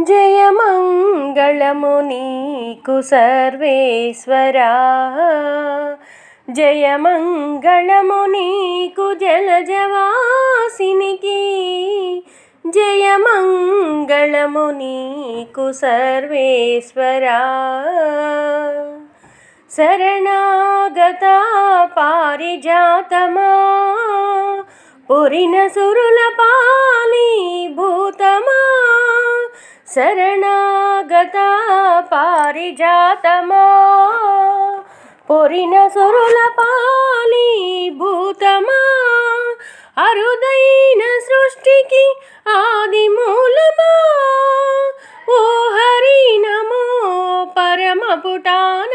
జయమంగళము నీకు సర్వేశ్వరా. జయమంగళము నీకు జలజవాసినికి. జయమంగళము నీకు సర్వేశ్వరా. శరణాగత పారిజాతమా. పురిన సురుల పాలి భూతమా. శరణాగత పారిజాతమా? పొరిన సురుల పాలి భూతమా? అరుదైన సృష్టికి ఆది మూలమా? ఓ హరి నమో పరమ పుటానవాలమా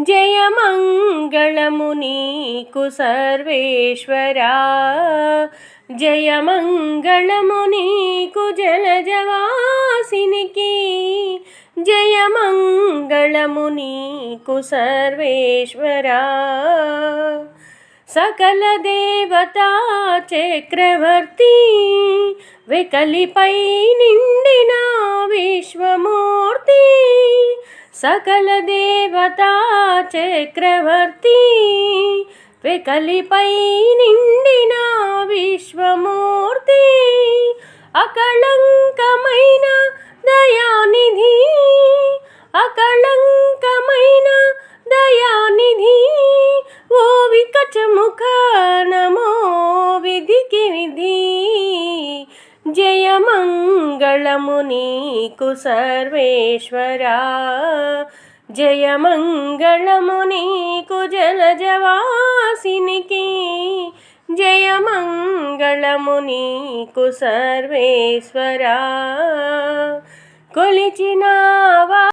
జయమంగళము నీకు సర్వేశ్వరా. జయమంగళము నీకు జలజవాసినికి. జయమంగళము నీకు సర్వేశ్వరా. సకల దేవతా చక్రవర్తి వికలిపై నిండిన విశ్వము. సకల దేవతా చక్రవర్తి వికలిపై నిండిన విశ్వమూర్తి అకళంకమైన దయానిధి అకళంకమైన దయానిధి ఓ వికచముఖ నమో జయమంగళము నీకు సర్వేశ్వరా. జయమంగళము నీకు జలజవాసినికి జయమంగళము నీకు సర్వేశ్వరా. కొలిచినావా